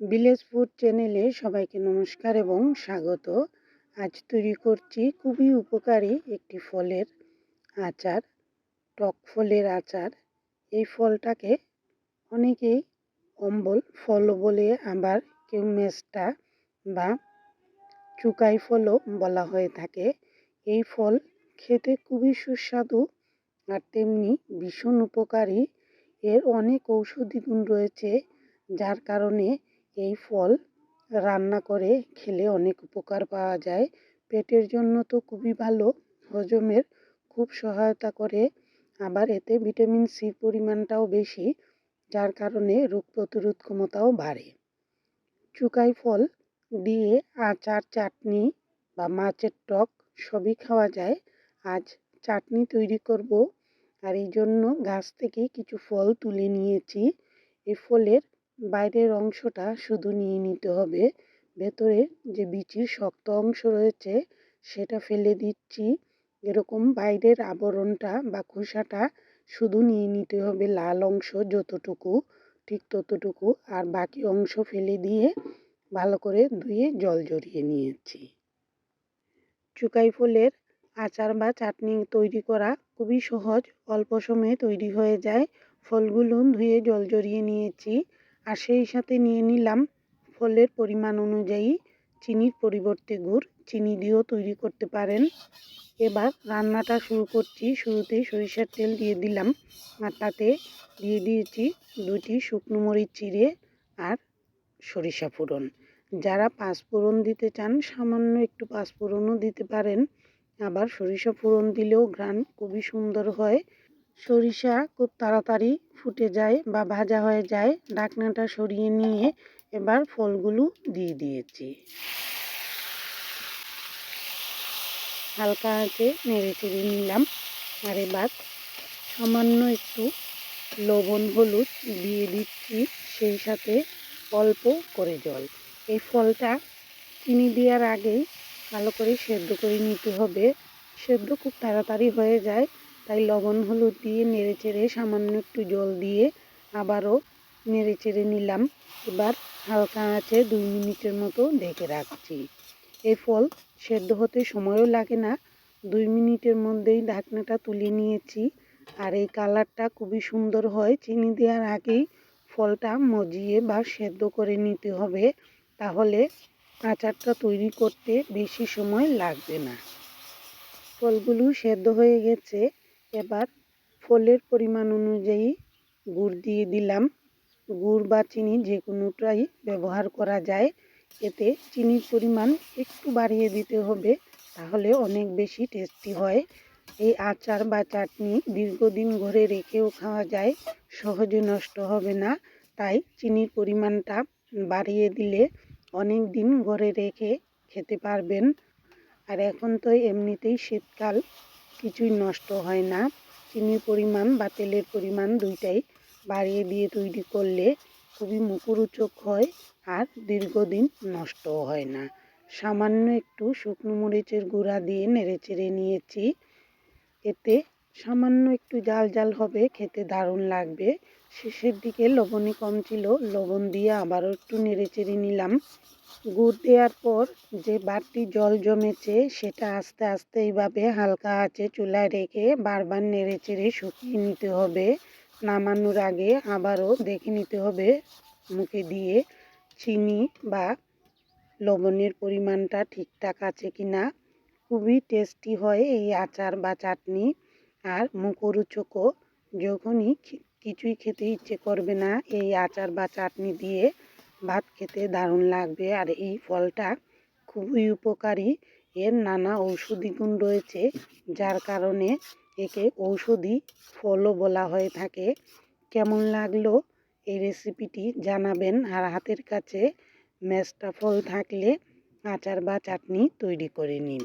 Village food চ্যানেলে সবাইকে নমস্কার এবং স্বাগত। আজ তৈরি করছি খুবই উপকারী একটি ফলের আচার, টক ফলের আচার। এই ফলটাকে অনেকেই অম্বল ফল বলে আবার কেউ মেস্টা বা চুকাই ফলও বলা হয়ে থাকে। এই ফল খেতে খুবই সুস্বাদু আর তেমনি ভীষণ উপকারী। এর অনেক ঔষধি গুণ রয়েছে, যার কারণে এই ফল রান্না করে খেলে অনেক উপকার পাওয়া যায়। পেটের জন্য তো খুবই ভালো, হজমের খুব সহায়তা করে। আবার এতে ভিটামিন সির পরিমাণটাও বেশি, যার কারণে রোগ প্রতিরোধ ক্ষমতাও বাড়ে। চুকাই ফল দিয়ে আচার, চাটনি বা মাছের টক সবই খাওয়া যায়। আজ চাটনি তৈরি করব আর এই জন্য গাছ থেকে কিছু ফল তুলে নিয়েছি। এই ফলের বাইরের অংশটা শুধু নিয়ে নিতে হবে। ভেতরে যে বিচির শক্ত অংশ রয়েছে, সেটা ফেলে দিচ্ছি। এরকম বাইরের আবরণটা বা খোসাটা শুধু নিয়ে নিতে হবে লাল অংশ যতটুকু, ঠিক ততটুকু। আর বাকি অংশ ফেলে দিয়ে ভালো করে ধুয়ে জল জড়িয়ে নিয়েছি। চুকাই ফলের আচার বা চাটনি তৈরি করা খুবই সহজ, অল্প সময়ে তৈরি হয়ে যায়। ফলগুলো ধুয়ে জল জড়িয়ে নিয়েছি। আর সেই সাথে নিয়ে নিলাম ফলের পরিমাণ অনুযায়ী চিনির পরিবর্তে গুড়। চিনি দিয়েও তৈরি করতে পারেন। এবার রান্নাটা শুরু করছি। শুরুতেই সরিষার তেল দিয়ে দিলাম আর তাতে দিয়ে দিয়েছি দুটি শুকনো মরিচ চিড়ে আর সরিষা ফোড়ন। যারা পাঁচফোড়ন দিতে চান, সামান্য একটু পাঁচফোড়নও দিতে পারেন। আবার সরিষা ফোড়ন দিলেও ঘ্রাণ খুবই সুন্দর হয়। সরিষা খুব তাড়াতাড়ি ফুটে যায় বা ভাজা হয়ে যায়। ঢাকনাটা সরিয়ে নিয়ে এবার ফলগুলো দিয়ে দিয়েছি। হালকা আঁচে নেড়ে চেড়ে নিলাম। আর এবার সামান্য একটু লবণ, হলুদ দিয়ে দিচ্ছি, সেই সাথে অল্প করে জল। এই ফলটা চিনি দেওয়ার আগেই ভালো করে সেদ্ধ করে নিতে হবে। সেদ্ধ খুব তাড়াতাড়ি হয়ে যায়। তাই লবণ, হলুদ দিয়ে নেড়ে চেড়ে সামান্য একটু জল দিয়ে আবারও নেড়ে চেড়ে নিলাম। এবার হালকা আঁচে দুই মিনিটের মতো ঢেকে রাখছি। এই ফল সেদ্ধ হতে সময়ও লাগে না। দুই মিনিটের মধ্যেই ঢাকনাটা তুলে নিয়েছি আর এই কালারটা খুবই সুন্দর হয়। চিনি দেওয়ার আগেই ফলটা মজিয়ে বা সেদ্ধ করে নিতে হবে। তাহলে আচারটা তৈরি করতে বেশি সময় লাগবে না। ফলগুলো সেদ্ধ হয়ে গেছে। এবার ফলের পরিমাণ অনুযায়ী গুড় দিয়ে দিলাম। গুড় বা চিনি যে কোনোটাই ব্যবহার করা যায়। এতে চিনির পরিমাণ একটু বাড়িয়ে দিতে হবে, তাহলে অনেক বেশি টেস্টি হয়। এই আচার বা চাটনি দীর্ঘদিন ঘরে রেখেও খাওয়া যায়, সহজে নষ্ট হবে না। তাই চিনির পরিমাণটা বাড়িয়ে দিলে অনেক দিন ঘরে রেখে খেতে পারবেন। আর এখন তো এমনিতেই শীতকাল। কিছুই নষ্ট হয় না। চিনির পরিমাণ বা তেলের পরিমাণ দুইটাই বাড়িয়ে দিয়ে তৈরি করলে খুবই মুখরোচক হয় আর দীর্ঘদিন নষ্টও হয় না। সামান্য একটু শুকনো মরিচের গুঁড়া দিয়ে নেড়ে চেড়ে নিয়েছি। এতে সামান্য একটু জাল জাল হবে, খেতে দারুণ লাগবে। শেষের দিকে লবণই কম ছিল, লবণ দিয়ে আবারও একটু নেড়ে চেড়ে নিলাম। গুড় দেওয়ার পর যে বাড়তি জল জমেছে, সেটা আস্তে আস্তে এইভাবে হালকা আছে চুলায় রেখে বারবার নেড়ে চেড়ে শুকিয়ে নিতে হবে। নামানোর আগে আবারও দেখে নিতে হবে মুখে দিয়ে চিনি বা লবণের পরিমাণটা ঠিকঠাক আছে কি না খুবই টেস্টি হয় এই আচার বা চাটনি। আর মুখরোচকও, যখনই কিছুই খেতে ইচ্ছে করবে না এই আচার বা চাটনি দিয়ে ভাত খেতে দারুণ লাগবে আর এই ফলটা খুবই উপকারী। এর নানা ঔষধি গুণ রয়েছে, যার কারণে একে ঔষধি ফলও বলা হয়ে থাকে। কেমন লাগল এই রেসিপিটি জানাবেন আর হাতের কাছে মেস্টা ফল থাকলে আচার বা চাটনি তৈরি করে নিন।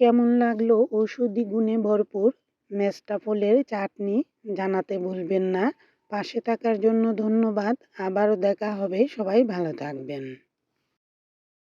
কেমন লাগল ঔষধি গুণে ভরপুর মেস্টা ফলের চাটনি জানাতে ভুলবেন না। পাশে থাকার জন্য ধন্যবাদ। আবারও দেখা হবে। সবাই ভালো থাকবেন।